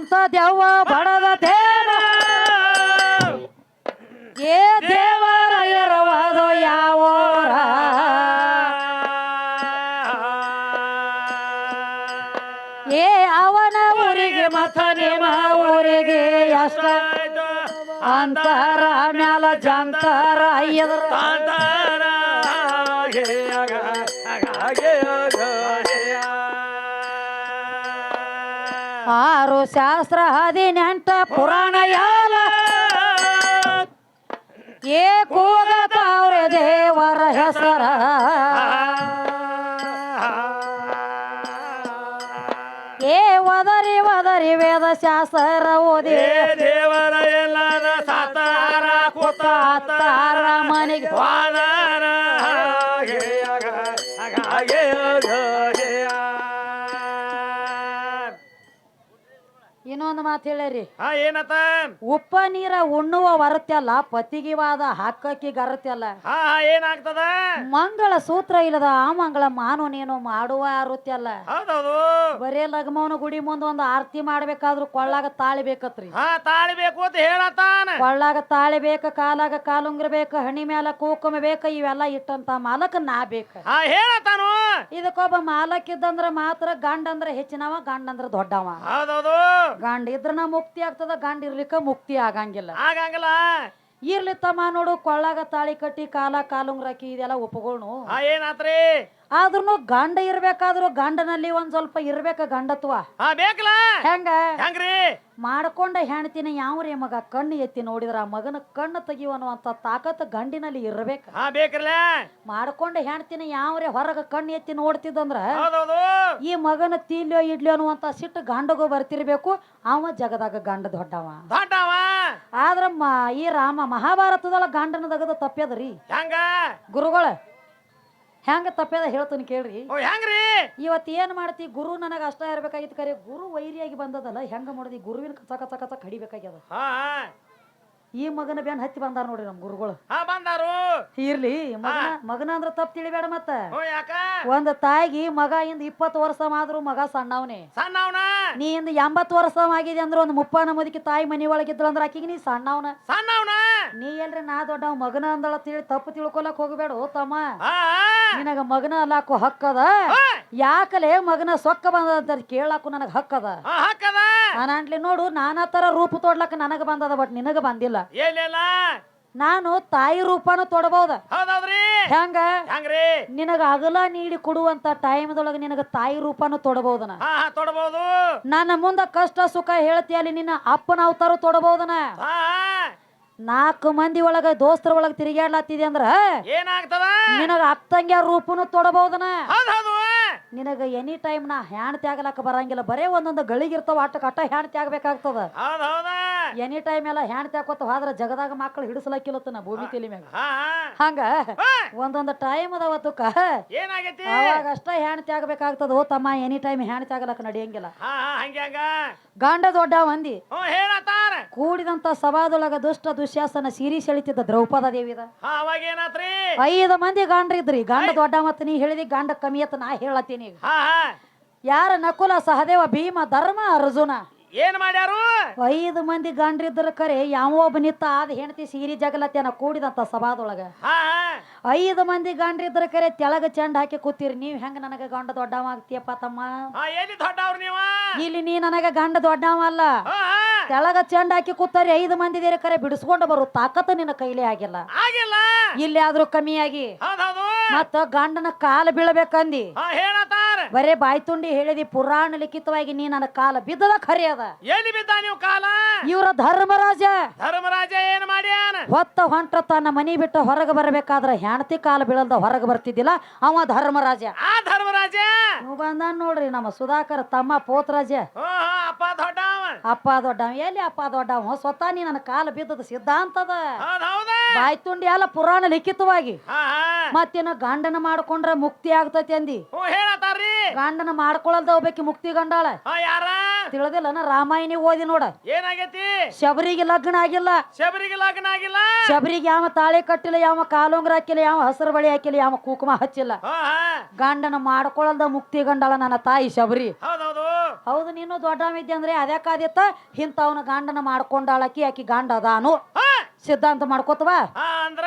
ಅಂತ ದೆವ್ವ ಬಡದ ದೇವ ಏ ದೇವರ ಎರವದು ಯಾವೋರ? ಏ ಅವನ ಊರಿಗೆ ಮತ ನಿಮ್ಮ ಊರಿಗೆ ಅಷ್ಟ ಅಂತರ ಮ್ಯಾಲ ಜಂತರ ಎದ್ರ? ಆರು ಶಾಸ್ತ್ರ ಹದಿನೆಂಟ ಪುರಾಣ ಯಾಲ ಏ ಕೂಗತಾವ್ರೆ ದೇವರ ಹೆಸರ. ಏ ವದರಿ ವದರಿ ವೇದ ಶಾಸ್ತ್ರ ಓದಿ. ದೇವರ ಎಲ್ಲದ ಸಾತಾರ ಕೂತ ತಾರ ಮನೆಗೆ. ವಾದರ ಇನ್ನೊಂದು ಮಾತು ಹೇಳ್ಯಾರಿ ಹಾ ಏನತ ಉಪ್ಪ ನೀರ ಉಣ್ಣುವ ವರತ್ಯಲ್ಲ ಪತಿಗಿವಾದ ಹಾಕಕ್ಕಿ ಗರತ್ಯಲ್ಲ. ಹಾ ಹಾ ಏನಾಗ್ತದ? ಮಂಗಳ ಸೂತ್ರ ಇಲ್ಲದ ಆ ಮಂಗಳ ಮಾನು ನೀನು ಮಾಡುವ ಅರುತ್ಯಲ್ಲ ಹೌದೌದು. ಬರೇ ಲಗ್ಮವನ ಗುಡಿ ಮುಂದೆ ಒಂದು ಆರತಿ ಮಾಡ್ಬೇಕಾದ್ರು ಕೊಳ್ಳಾಗ ತಾಳಿ ಬೇಕತ್ರಿ ಹಾ ತಾಳಿಬೇಕು ಅಂತ ಹೇಳತಾನ ಕೊಳ್ಳಾಗ ತಾಳಿ ಬೇಕ ಕಾಲಾಗ ಕಾಲುಂಗ್ರ ಬೇಕ ಹಣಿ ಮ್ಯಾಲ ಕೂಕುಮ ಬೇಕ ಇವೆಲ್ಲ ಇಟ್ಟಂತ ಮಾಲಕ ನಾ ಬೇಕ. ಹಾ ಹೇಳತಾನು ಇದಕ್ಕೊಬ್ಬ ಮಾಲಕ್ ಇದ್ದಂದ್ರ ಮಾತ್ರ ಗಂಡ ಅಂದ್ರ ಹೆಚ್ಚಿನವ ಗಂಡ ಅಂದ್ರ ದೊಡ್ಡವ. ಹೌದೌದು. ಗಂಡ. ಇದ್ರನ ಮುಕ್ತಿ ಆಗ್ತದ ಗಂಡ ಇರ್ಲಿಕ್ಕ ಮುಕ್ತಿ ಆಗಂಗಿಲ್ಲ. ಆಗಂಗಿಲ್ಲ. ಇರ್ಲಿ ತಮ್ಮ ನೋಡು ಕೊಳ್ಳಾಗ ತಾಳಿ ಕಟ್ಟಿ ಕಾಲ ಕಾಲುಂಗ್ರಾಕಿ ಇದೆಲ್ಲ ಒಪ್ಪಗೋಣು ಏನಾತ್ರಿ? ಆದ್ರೂ ಗಂಡ ಇರ್ಬೇಕಾದ್ರು ಗಂಡನಲ್ಲಿ ಒಂದ್ ಸ್ವಲ್ಪ ಇರ್ಬೇಕ ಗಂಡತ್ವ. ಹಾ ಬೇಕಲ್ಲ? ಹೆಂಗ? ಹೆಂಗ್ರಿ? ಮಾಡ್ಕೊಂಡ ಹೆಣ್ತಿನ ರೀ ಮಗ ಕಣ್ಣು ಎತ್ತಿ ನೋಡಿದ್ರ ಆ ಮಗನ ಕಣ್ಣು ತೆಗಿಯುವನ್ನುವಂತ ತಾಕತ್ ಗಂಡಿನಲ್ಲಿ ಇರ್ಬೇಕ. ಹಾ ಬೇಕ್ರಲ್ಲ ಮಾಡ್ಕೊಂಡ ಹೆಣ್ತಿನ ಯಾವ್ರೇ ಹೊರಗ ಕಣ್ಣು ಎತ್ತಿ ನೋಡ್ತಿದ್ದಂದ್ರ ಹೌದೌದು. ಈ ಮಗನ ತೀಲ್ಯೋ ಇಡ್ಲೋ ಅನ್ನುವಂತ ಸಿಟ್ಟು ಗಂಡಗೂ ಬರ್ತಿರ್ಬೇಕು. ಅವ ಜಗದಾಗ ಗಂಡ ದೊಡ್ಡವ. ದೊಡ್ಡವ? ಆದ್ರ ಮ- ಈ ರಾಮ ಮಹಾಭಾರತದೊಳಗ ಗಂಡನ ದಗದ ತಪ್ಪ್ಯದ್ರಿ ಹೆಂಗ? ಗುರುಗಳ ಹೆಂಗ ತಪ್ಪೇದ ಹೇಳ್ತೀನಿ ಕೇಳ್ರಿ. ಓ ಹೆಂಗ್ರಿ ಇವತ್ತು ಏನ್ ಮಾಡ್ತಿ ಗುರು ನನಗ ಅಷ್ಟ ಇರ್ಬೇಕಾಗಿತ್ತು ಕರೆ. ಗುರು ವೈರಿಯಾಗಿ ಬಂದದಲ್ಲ ಹೆಂಗ ಮಾಡೋದು? ಈ ಗುರುವಿನ ಕಸಕ ಕಚ ಕಚ ಕಡಿಬೇಕಾಗ್ಯದ. ಹಾ ಈ ಮಗನ ಬ್ಯಾನ್ ಹತ್ತಿ ಬಂದಾರ ನೋಡ್ರಿ ನಮ್ ಗುರುಗಳು. ಹಾ ಬಂದಾರು. ಇರ್ಲಿ ಮಗನ ಮಗನ ಅಂದ್ರ ತಪ್ಪು ತಿಳಿಬೇಡ ಮತ್ತ. ಓ ಯಾಕ? ಒಂದ್ ತಾಯಿಗೆ ಮಗ ಇಂದ ಇಪ್ಪತ್ತು ವರ್ಷ ಆದ್ರೂ ಮಗ ಸಣ್ಣವನೇ. ಸಣ್ಣವನ? ನೀ ಇಂದ ಎಂಬತ್ತು ವರ್ಷ ಆಗಿದೆ ಅಂದ್ರೆ ಒಂದು ಮುಪ್ಪಾನ ನಮ್ಮದಕ್ಕೆ ತಾಯಿ ಮನಿ ಒಳಗಿದ್ಳು ಅಂದ್ರೆ ಆಕಿಗೆ ನೀ ಸಣ್ಣವನ. ಸಣ್ಣವನ? ನೀ ಎಲ್ರಿ ನಾ ದೊಡ್ಡ ಮಗನ ಅಂದಳ ತಿಳಿ ತಪ್ಪು ತಿಳ್ಕೊಲಕ್ ಹೋಗಬೇಡ ಓ ತಮ್ಮ ನಿನಗ ಮಗನ ಅಲ್ಲಾಕು ಹಕ್ಕದ ಯಾಕಲೇ ಯಾಕಲೆ ಮಗನ ಸೊಕ್ಕ ಬಂದದ ಕೇಳಾಕು ನನಗ ಹಕ್ಕದ ಆ, ಹಾಕದ ನಾನಂಟ್ಲಿ ನೋಡು ನಾನಾ ತರ ರೂಪ ತೋಡ್ಲಕ್ಕ ನನಗ ಬಂದದ ಬಟ್ ನಿನಗ ಬಂದಿಲ್ಲ. ಏನಿಲ್ಲ. ನಾನು ತಾಯಿ ರೂಪನು ತೊಡಬಹುದ ಹೌದೌದ್ರಿ. ಹೆಂಗ? ಹೆಂಗ್ರಿ? ನಿನಗ ಅಗಲ ನೀಡಿ ಕೊಡುವಂತ ಟೈಮ್ದೊಳಗ ನಿನಗ ತಾಯಿ ರೂಪನು ತೊಡಬಹುದನ ಹಾ ಹಾ ತೊಡಬಹುದು ನನ್ನ ಮುಂದ ಕಷ್ಟ ಸುಖ ಹೇಳ್ತಿಯಲ್ಲಿ ನಿನ್ನ ಅಪ್ಪನ ಅವತಾರ ತೊಡಬಹುದನ ಹಾ ಹಾ. ನಾಲ್ಕು ಮಂದಿ ಒಳಗ ದೋಸ್ತರ ಒಳಗ ತಿರುಗಾಡ್ಲಾತಿದೆ ಅಂದ್ರ ಏನಾಗ್ತದ? ನಿನಗ ಅತ್ತಂಗ ರೂಪನು ತೊಡಬಹುದನ ಹೌದ್ ಹೌದು. ನಿನಗ ಎನಿ ಟೈಮ್ ನಾ ಹ್ಯಾಣ್ ತ್ಯಾಗಲಾಕ ಬರಂಗಿಲ್ಲ. ಬರೇ ಒಂದೊಂದು ಗಳಿಗಿರ್ತಾವ ಅಟ್ಟ ಕಟ್ಟ ಹ್ಯಾಣ್ ತ್ಯಾಗಬೇಕಾಗ್ತದ. ಹೌದ್ ಹೌದ. ಎನಿ ಟೈಮ್ ಎಲ್ಲ ಹ್ಯಾಂಡ್ ತಾಕೋತ ಹೋದ್ರ ಜಗದಾಗ ಮಕ್ಕಳು ಹಿಡಿಸ್ಲಕ್ಕಿಲ್ಲತ್ತನ ಭೂಮಿ ತಲಿ ಮ್ಯಾಗ. ಹಾ ಹಂಗ ಒಂದೊಂದು ಟೈಮ್ ಅದಾವತ್ತಕ್ಕ ಏನಾಗೈತಿ? ಅವಾಗ ಅಷ್ಟ ಹ್ಯಾಂಡ್ ಆಗ್ಬೇಕಾಗ್ತದ ಓ ತಮ್ಮ ಎನಿ ಟೈಮ್ ಹ್ಯಾಂಡ್ ತಾಗಲಕ್ಕ ನಡೆಯಂಗಿಲ್ಲ. ಹಾ ಹಾ ಹಂಗೆ ಹಂಗ. ಗಂಡ ದೊಡ್ಡ ಮಂದಿ. ಹ್ಞೂ ಹೇಳತ್ತಾರ. ಕೂಡಿದಂತ ಸಭಾದೊಳಗ ದುಷ್ಟ ದುಶ್ಯಾಸನ ಸೀರಿ ಸೆಳಿತಿದ್ದ ದ್ರೌಪದ ದೇವಿದ. ಹಾ ಅವಾಗ ಏನಾತ್ರಿ? ಐದು ಮಂದಿ ಗಂಡ್ರಿದ್ರಿ. ಗಂಡ ದೊಡ್ಡ ಮತ್ತ ನೀ ಹೇಳಿದಿ ಗಂಡ ಕಮ್ಮಿ ಅಂತ ನಾ ಹೇಳತ್ತೀನಿ ಈಗ. ಹಾ ಹಾ. ಯಾರ ನಕುಲ ಸಹದೇವ ಭೀಮ ಧರ್ಮ ಅರ್ಜುನ? ಏನ್ ಮಾಡ್ಯಾರು? ಐದು ಮಂದಿ ಗಂಡ್ರಿದ್ರ ಕರೆ ಯಾವ ಒಬ್ಬ ನಿತ್ತ ಆದ ಹೆಂಡತಿ ಸೀರಿ ಜಗಲತ್ಯಾನ ಕೂಡಿದಂತ ಸಭಾದೊಳಗ. ಹಾ ಐದು ಮಂದಿ ಗಂಡ್ರಿದ್ರ ಕರೆ ತೆಳಗ ಚೆಂಡ ಹಾಕಿ ಕೂತಿರಿ. ನೀವ್ ಹೆಂಗ ನನಗ ಗಂಡ ದೊಡ್ಡವ ಆಗ್ತೀಯಪ್ಪ ತಮ್ಮ? ಹಾ ಎಲ್ಲಿ ದೊಡ್ಡವ್ರು ನೀವ? ಇಲ್ಲಿ ನೀ ನನಗ ಗಂಡ ದೊಡ್ಡವ ಅಲ್ಲ. ಹಾ ಹಾ. ತೆಳಗ ಚೆಂಡ ಹಾಕಿ ಕೂತಾರಿ ಐದು ಮಂದಿ ದೇರ ಕರೆ ಬಿಡಿಸ್ಕೊಂಡು ಬರು ತಾಕತ್ತು ನಿನ್ನ ಕೈಲೇ ಆಗಿಲ್ಲ. ಆಗಿಲ್ಲ. ಇಲ್ಲಿ ಆದ್ರೂ ಕಮ್ಮಿಯಾಗಿ ಮತ್ತ ಗಂಡನ ಕಾಲ ಬೀಳಬೇಕಂದಿ. ಹಾ ಹೇಳತ್ತಾರ ಬರೇ ಬಾಯಿ ತುಂಡಿ ಹೇಳಿದಿ ಪುರಾಣ ಲಿಖಿತವಾಗಿ ನೀ ನನ್ನ ಕಾಲ ಬಿದ್ದದ ಖರೆ ಅದ. ಎಲ್ಲಿ ಬಿದ್ದ ನೀವು ಕಾಲ? ಇವರ ಧರ್ಮರಾಜ. ಧರ್ಮರಾಜ ಏನ್ ಮಾಡ್ಯಾನ? ಹೊತ್ತ ಹೊಂಟ ತನ್ನ ಮನಿ ಬಿಟ್ಟು ಹೊರಗೆ ಬರಬೇಕಾದ್ರೆ ಹೆಂಡತಿ ಕಾಲ ಬೀಳಲ್ದ ಹೊರಗೆ ಬರ್ತಿದ್ದಿಲ್ಲ ಅವ ಧರ್ಮರಾಜ. ಆ ಧರ್ಮರಾಜ? ನೀವು ಬಂದ ನೋಡ್ರಿ ನಮ್ಮ ಸುಧಾಕರ್ ತಮ್ಮ ಪೋತ್ರಾಜ. ಹಾ ಅಪ್ಪ ದೊಡ್ಡ ಅಪ್ಪ ದೊಡ್ಡವ. ಎಲ್ಲಿ ಅಪ್ಪ ದೊಡ್ಡವ? ಸ್ವತಃ ನೀ ನನ್ನ ಕಾಲ ಬಿದ್ದದ ಸಿದ್ಧಾಂತದ ಹೌದ್ ಹೌದ. ಬಾಯ್ ತುಂಡಿ ಅಲ್ಲ ಪುರಾಣ ಲಿಖಿತವಾಗಿ. ಹಾ ಹಾ. ಮತ್ತೇನ ಗಂಡನ ಮಾಡ್ಕೊಂಡ್ರೆ ಮುಕ್ತಿ ಆಗ್ತೈತಿ ಅಂದಿ. ಹ್ಞೂ ಗಂಡನ ಮಾಡ್ಕೊಳಲ್ದ ಹೋಗ್ಬೇಕಿ ಮುಕ್ತಿ ಗಂಡಾಳ. ಹಾ ಯಾರ? ನಾ ರಾಮಾಯಣಿ ಓದಿ ನೋಡ. ಏನಾಗೈತಿ? ಶಬರಿಗೆ ಲಗ್ನ ಆಗಿಲ್ಲ. ಶಬರಿಗೆ ಲಗ್ನ ಆಗಿಲ್ಲ? ಶಬರಿಗೆ ಯಾವ ತಾಳೆ ಕಟ್ಟಿಲ್ಲ ಯಾವ ಕಾಲುಂಗ್ರ ಹಾಕಿಲ್ಲ ಯಾವ ಹಸಿರು ಬಳಿ ಹಾಕಿಲ್ಲ ಯಾವ ಕುಕುಮ ಹಚ್ಚಿಲ್ಲ. ಹಾ ಹಾ. ಗಂಡನ ಮಾಡ್ಕೊಳಲ್ದ ಮುಕ್ತಿ ಗಂಡಾಳ ನನ್ನ ತಾಯಿ ಶಬರಿ. ಹೌದೌದು. ಹೌದು ನೀನು ದೊಡ್ಡವಿದ್ದೆ ಅಂದ್ರೆ ಅದ್ಯಾಕಾದಿತ್ತ ಇಂಥವನ ಗಂಡನ ಮಾಡ್ಕೊಂಡಾಳಕಿ ಆಕಿ ಗಂಡ ಅದಾನು. ಹಾ. ಸಿದ್ಧಾಂತ ಮಾಡ್ಕೋತವಾ? ಹಾ ಅಂದ್ರ?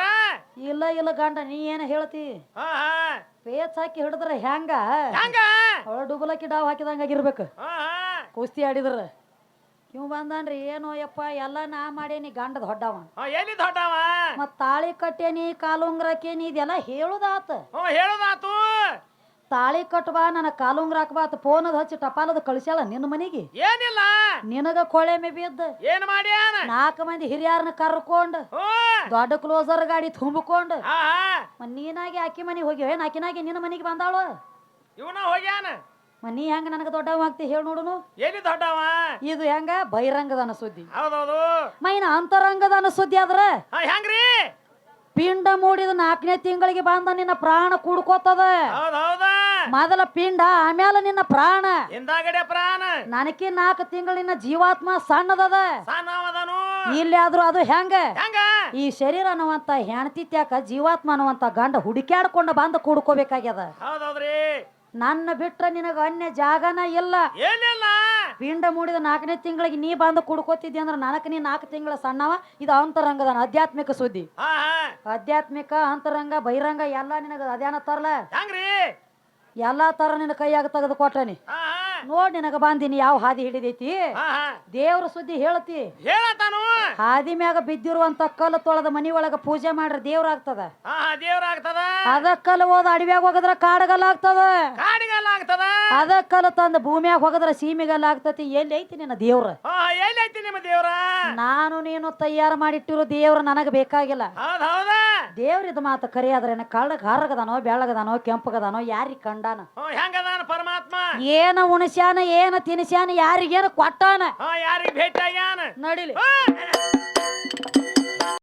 ಇಲ್ಲ ಇಲ್ಲ ಗಂಡ ನೀ ಏನ ಹೇಳ್ತಿ? ಹಾ ಹಾ. ಪೇಚ್ ಹಾಕಿ ಹಿಡಿದ್ರ ಹೆಂಗ ಹಂಗ ಅವಳ ಡುಬಲಕ್ಕಿ ಡಾವ್ ಹಾಕಿದಂಗ ಆಗಿರ್ಬೇಕು. ಹಾ ಹಾ. ಕುಸ್ತಿ ಆಡಿದ್ರ. ಇವ್ ಬಂದಾನ್ರಿ ಏನೋ ಯಪ್ಪ ಎಲ್ಲ ನಾ ಮಾಡೇನಿ ಗಂಡದ ದೊಡ್ಡವ. ಹಾ ಎಲ್ಲಿ ದೊಡ್ಡವ? ಮತ್ ತಾಳಿ ಕಟ್ಟೇನಿ ಕಾಲುಂಗ್ರಕೇನಿ ಇದೆಲ್ಲ ಹೇಳುದಾತ. ಹ್ಞೂ ಹೇಳುದಾತು. ತಾಳಿ ಕಟ್ಬಾ ನನ್ನ ಕಾಲುಂಗ್ರ ಫೋನ್ ಅದಾಚೆ ಹಚ್ಚಿ ಟಪಾಲದ ಕಳಿಸ್ಯಾಳ ನಿನ್ನ ಮನೆಗೆ? ಏನಿಲ್ಲ. ನಿನಗ ಕೊಳೆ ಮೇ ಬಿದ್ದ ಏನ್ ಮಾಡ್ಯಾನ? ನಾಲ್ಕು ಮಂದಿ ಹಿರಿಯರ್ನ ಕರ್ಕೊಂಡು ದೊಡ್ಡ ಕ್ಲೋಸರ್ ಗಾಡಿ ತುಂಬಿಕೊಂಡು ನೀನಾಗಿ ಅಕ್ಕಿ ಮನೆ ಆಕಿ ಅಕ್ಕಿನಾಗಿ ಹೋಗಿವೆ ಆಕಿನಾಗಿ ನಿನ್ನ ಮನೆಗೆ ಬಂದಾಳು? ಇವನ ಹೋಗ್ಯಾನ. ಮನಿ ನೀ ಹೆಂಗ ನನಗ ದೊಡ್ಡವ ಆಗ್ತಿ ಹೇಳಿ ನೋಡುನು? ಎಲ್ಲಿ ದೊಡ್ಡವ? ಇದು ಹೆಂಗ? ಬಹಿರಂಗದನ ಸುದ್ದಿ. ಹೌದೌದು. ಮೈನ ಅಂತರಂಗದನ ಸುದ್ದಿ ಆದ್ರ? ಹೆಂಗ್ರಿ? ಪಿಂಡ ಮೂಡಿದ ನಾಲ್ಕನೇ ತಿಂಗಳಿಗೆ ಬಂದ ನಿನ್ನ ಪ್ರಾಣ ಕುಡ್ಕೋತದ. ಹೌದೌದು ಹೌದ? ಮೊದಲ ಪಿಂಡ ಆಮೇಲೆ ನಿನ್ನ ಪ್ರಾಣ. ಹಿಂದಾಗಡೆ ಪ್ರಾಣ? ನನಕಿ ನಾಲ್ಕು ತಿಂಗಳ ನಿನ್ನ ಜೀವಾತ್ಮ ಸಣ್ಣದದ. ಸಾನವದನು ಇಲ್ಲಿ ಆದ್ರೂ ಅದು ಹೆಂಗ? ಹೆಂಗ? ಈ ಶರೀರ ಅನ್ನುವಂತ ಹೆಣ್ತಿ ತ್ಯಾಕ ಜೀವಾತ್ಮ ಅನ್ನುವಂತ ಗಂಡ ಹುಡುಕ್ಯಾಡ್ಕೊಂಡ ಬಂದು ಕೂಡ್ಕೋಬೇಕಾಗ್ಯದ. ಹೌದೌದ್ರಿ. ನನ್ನ ಬಿಟ್ರ ನಿನಗ ಅನ್ಯ ಜಾಗನ ಇಲ್ಲ. ಏನಿಲ್ಲ. ಪಿಂಡ ಮೂಡಿದ ನಾಲ್ಕನೇ ತಿಂಗಳಿಗೆ ನೀ ಬಂದು ಕುಡ್ಕೋತಿದ್ದಿ ಅಂದ್ರೆ ನನಕ ನೀ ನಾಲ್ಕು ತಿಂಗಳ ಸಣ್ಣವ ಇದು ಅಂತರಂಗದ ಆಧ್ಯಾತ್ಮಿಕ ಸುದ್ದಿ. ಹಾ ಹಾ ಆಧ್ಯಾತ್ಮಿಕ ಅಂತರಂಗ ಬಹಿರಂಗ ಎಲ್ಲ ನಿನಗ ಅದೇನ ತರಲ. ಹೆಂಗ್ರಿ? ಎಲ್ಲಾ ತರ ನಿನ್ನ ಕೈಯಾಗ ತೆಗೆದು ಕೊಟ್ಟನಿ ನೋಡ್ ನಿನಗ ಬಂದಿನಿ ಯಾವ ಹಾದಿ ಹಿಡಿದೈತಿ. ದೇವ್ರ ಸುದ್ದಿ ಹೇಳ್ತಿ. ಹೇಳತಾನು ಹಾದಿ ಮ್ಯಾಗ ಬಿದ್ದಿರುವಂತ ಕಲ್ಲು ತೊಳೆದ ಮನಿ ಒಳಗ ಪೂಜೆ ಮಾಡ್ರಿ ದೇವ್ರ ಆಗ್ತದ. ಹಾ ಹಾ ದೇವ್ರ ಆಗ್ತದ. ಅದ ಕಲ್ಲು ಹೋದ ಅಡವ್ಯಾಗ ಹೋಗದ್ರ ಕಾಡಗಲ್ಲ ಆಗ್ತದ. ಆಗ್ತದ ಅದ ತಂದ ಭೂಮಿಯಾಗ ಹೋಗದ್ರ ಸೀಮೆಗಲ್ಲ ಆಗ್ತತಿ. ಎಲ್ಲಿ ಐತಿ ನಿನ್ನ ದೇವ್ರ? ಹಾ ಎಲ್ಲಿ ಐತಿ ನಿಮ್ಮ ದೇವ್ರ? ನಾನು ನೀನು ತಯಾರು ಮಾಡಿಟ್ಟಿರೋ ದೇವ್ರ ನನಗ ಬೇಕಾಗಿಲ್ಲ. ಹೌದ್ ಹೌದ? ದೇವ್ರ ಇದು ಮಾತು ಕರಿಯಾದ್ರೇನ ಕಳ್ಳಗ್ ಹರಗದಾನೋ ಬೆಳಗದಾನೋ ಕೆಂಪಗದಾನೋ ಯಾರಿಗ್ ಕಂಡಾನ? ಹ್ಞೂ ಹೆಂಗದಾನ ಪರಮಾತ್ಮ? ಏನ ಉಣಸ್ಯಾನ ಏನ ತಿನಿಸ್ಯಾನ ಯಾರಿಗೇನ ಕೊಟ್ಟಾನ? ಹಾ ಯಾರಿಗೆ ಭೇಟಿ ಆಗ್ಯಾನ ನಡಿಲಿ